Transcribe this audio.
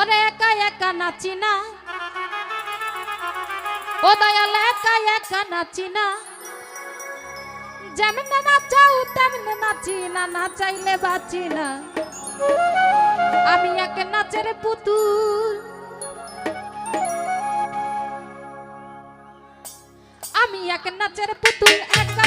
ওরে একা একা নাচি না। ও দয়াল, একা একা নাচি না। যেমন নাচাও, তেমন নাচি না নাচাইলে বাঁচি না। আমি এক নাচের পুতুল। আমি এক নাচের পুতুল একা